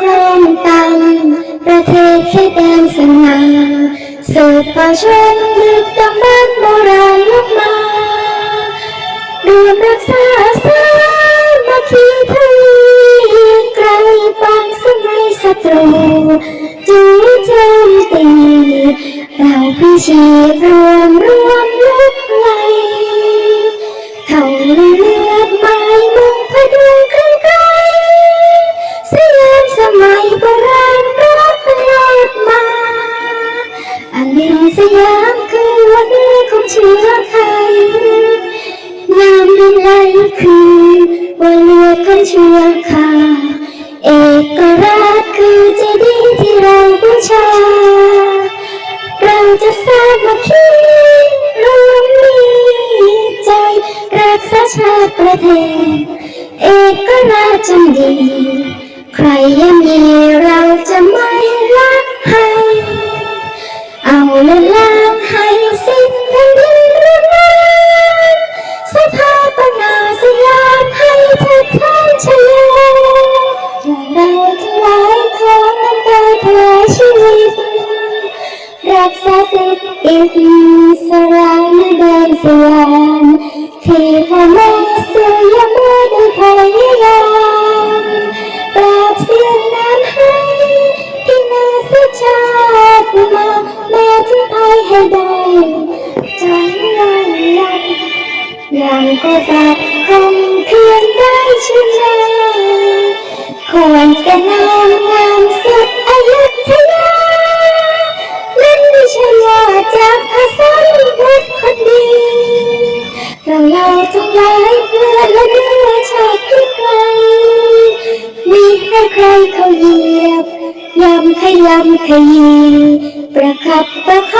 ครองตังประเทศแค่แดนสง่าสืบป่าชนดึกดำบรรพ์โบราณลุกมารวมรักษาสามัคคีทวีไกลปองสมัยศัตรูจูโจมตีเราพิชีพรวมรวมลุกไลเขาลือ สยามคือวันนี้ของเชื้อไทยงามดินไหลคือวันเลือดของเชื้อคาเอกราชคือเจดีย์ที่เราบูชา เราจะสามัคคีรวมมีใจรักษาชาติประเทศ เอกราชจำดี ใครยังมีเราจะไม่รักให้ ละล้างให้สิ้นแผ่นดินรุ่นแรงสถาปนาสยามให้เทิดทานชโยเราทั้งหลายขอน้ำตาถวายชีวิต รักษาสิทธิ์อิสระในแดนสยามที่พ่อแม่ ยังก็จะคงเพียงได้ชนะควรจะนามงามสุดอายุธยานั่นไม่ใช่ว่าจากภาษาพุทธคนดีเราเราทั้งหลายเพื่อและเนื้อชาติที่ไกลมีให้ใครเขาเหยียบยำขยำขยีประคับประคอ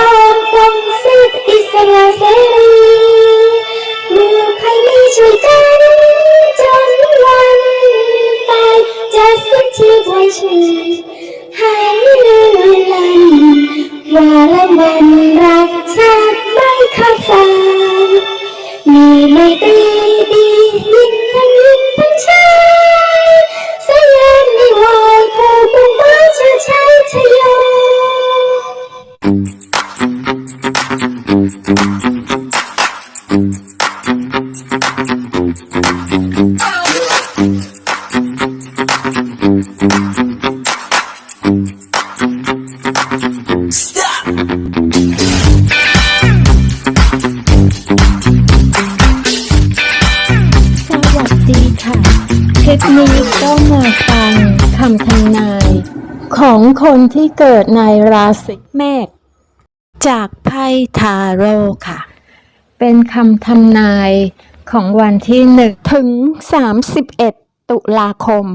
ที่เกิดในราศีเมษจากไพ่ทาโร่ค่ะ เป็นคำทำนายของวันที่1ถึง31ตุลาคม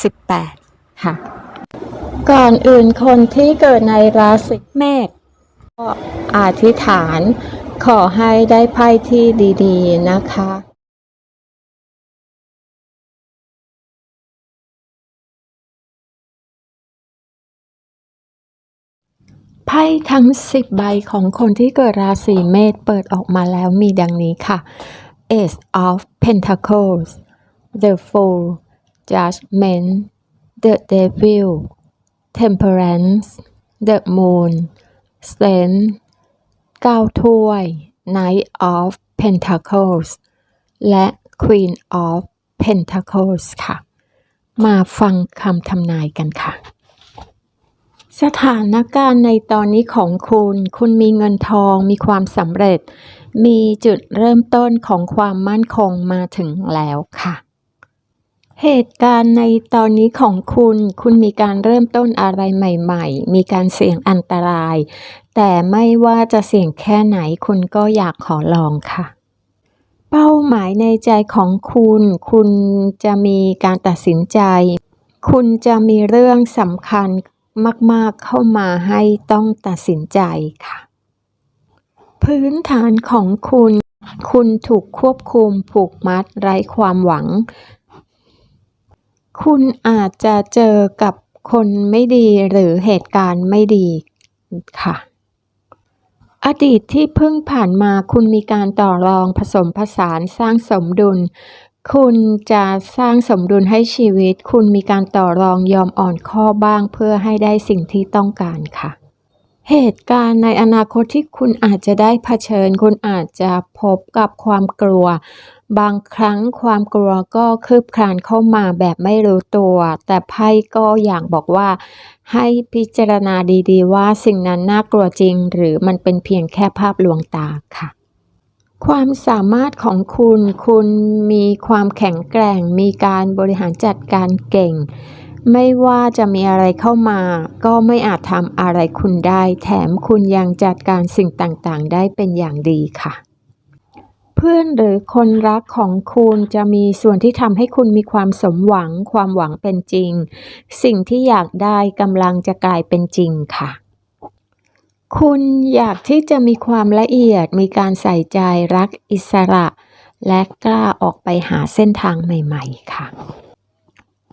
2568ค่ะ ก่อนอื่นคนที่เกิดในราศีเมษก็อธิษฐานขอให้ได้ไพ่ที่ดี ๆ นะคะ ไพ่ทั้ง 10 ใบของคนที่เกิดราศีเมษเปิดออกมาแล้วมีดังนี้ค่ะ Ace of Pentacles The Fool Judgment The Devil Temperance The Moon Strength เก้าถ้วย Knight of Pentacles และ Queen of Pentacles ค่ะ มาฟังคำทำนายกันค่ะ สถานการณ์ในตอนนี้ของคุณ คุณมีเงินทอง มีความสำเร็จ มีจุดเริ่มต้นของความมั่นคงมาถึงแล้วค่ะ เหตุการณ์ในตอนนี้ของคุณ คุณมีการเริ่มต้นอะไรใหม่ ๆ มีการเสี่ยงอันตราย แต่ไม่ว่าจะเสี่ยงแค่ไหน คุณก็อยากขอลองค่ะ เป้าหมายในใจของคุณ คุณจะมีการตัดสินใจ คุณจะมีเรื่องสำคัญ มากๆเข้ามาให้ต้องตัดสินใจค่ะ พื้นฐานของคุณ คุณถูกควบคุมผูกมัดไร้ความหวัง คุณอาจจะเจอกับคนไม่ดีหรือเหตุการณ์ไม่ดีค่ะ อดีตที่เพิ่งผ่านมาคุณมีการต่อรองผสมผสานสร้างสมดุล คุณจะสร้างสมดุลให้ชีวิต คุณมีการต่อรองยอมอ่อนข้อบ้างเพื่อให้ได้สิ่งที่ต้องการค่ะ เหตุการณ์ในอนาคตที่คุณอาจจะได้เผชิญ คุณอาจจะพบกับความกลัว บางครั้งความกลัวก็คืบคลานเข้ามาแบบไม่รู้ตัว แต่ไพ่ก็อยากบอกว่า ให้พิจารณาดีๆ ว่าสิ่งนั้นน่ากลัวจริง หรือมันเป็นเพียงแค่ภาพลวงตาค่ะ ความสามารถของคุณ คุณมีความแข็งแกร่ง มีการบริหารจัดการเก่ง ไม่ว่าจะมีอะไรเข้ามา ก็ไม่อาจทำอะไรคุณได้ แถมคุณยังจัดการสิ่งต่างๆ ได้เป็นอย่างดีค่ะ เพื่อนหรือคนรักของคุณจะมีส่วนที่ทำให้คุณมีความสมหวัง ความหวังเป็นจริง สิ่งที่อยากได้กำลังจะกลายเป็นจริงค่ะ คุณอยากที่จะมีความละเอียด มีการใส่ใจรักอิสระ และกล้าออกไปหาเส้นทางใหม่ๆ ค่ะ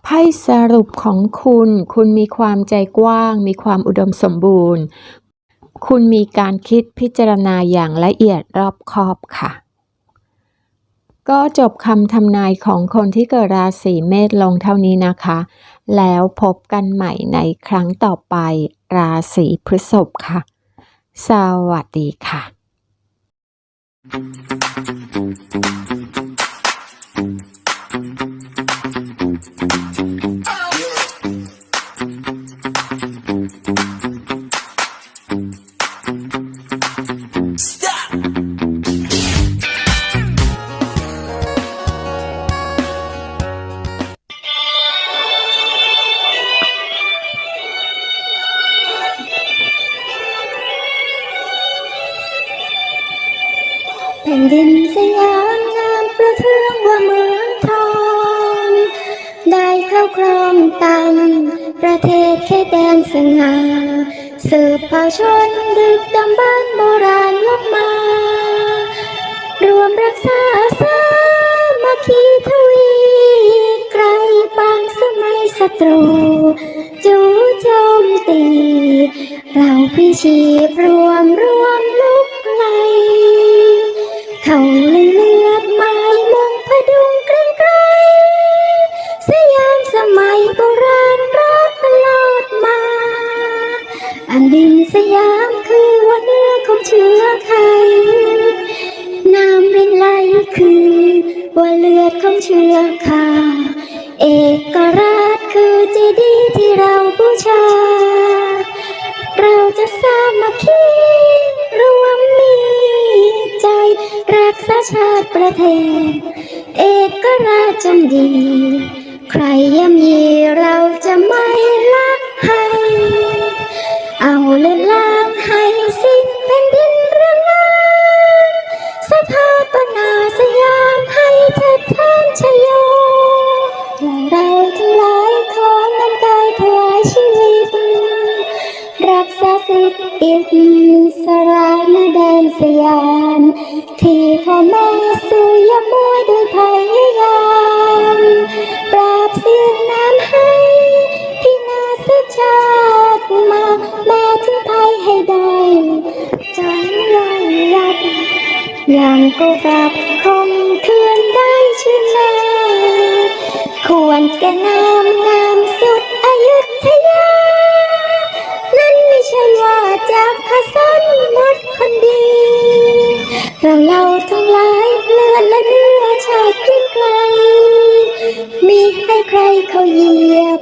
ไพ่สรุปของคุณ คุณมีความใจกว้าง มีความอุดมสมบูรณ์ คุณมีการคิดพิจารณาอย่างละเอียดรอบคอบค่ะ ก็จบคำทำนายของคนที่เกิดราศีเมษลงเท่านี้นะคะ แล้วพบกันใหม่ในครั้งต่อไปราศีพฤษภค่ะ สวัสดีค่ะ นดินสยามงามประเทืองว่าเมืองทอง ได้เข้าครองตังประเทศเขตแดนสง่าสืบเผ่าชนดึกดำบรรพ์โบราณลบมา รวมรักษาสามัคคีทวีไกลปางสมัยศัตรู จู่โจมตี เราพิชีพรวมรวม ชา เราจะสามัคคีรวมมีใจ รักษาชาติประเทศ เอกราชจงดี ใครย่ำยีเราจะไม่ละ ระในแดนสยาม ที่พ่อแม่สู้ยามวยด้วยพยายามปราบเสียงน้ำให้ ที่นาสชาติมา แม้ถึงภัยให้ได้จนลอยยับยังก็กลับคมคืนได้ชื่นนาควรแก่นามงา พระสันหมดคนดี เราเราทั้งหลายเลือดและเนื้อชาติไกลมีให้ใครเขาเหยียบ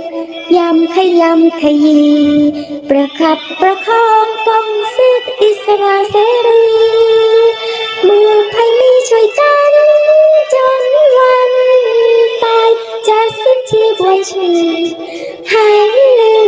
ยำขยำขยี ประคับประคองปองสิทธิอิสระเสรีเมื่อภัยมีช่วยกันจนวันตายจะสิ้นชีพไว้ชีให้ลือลั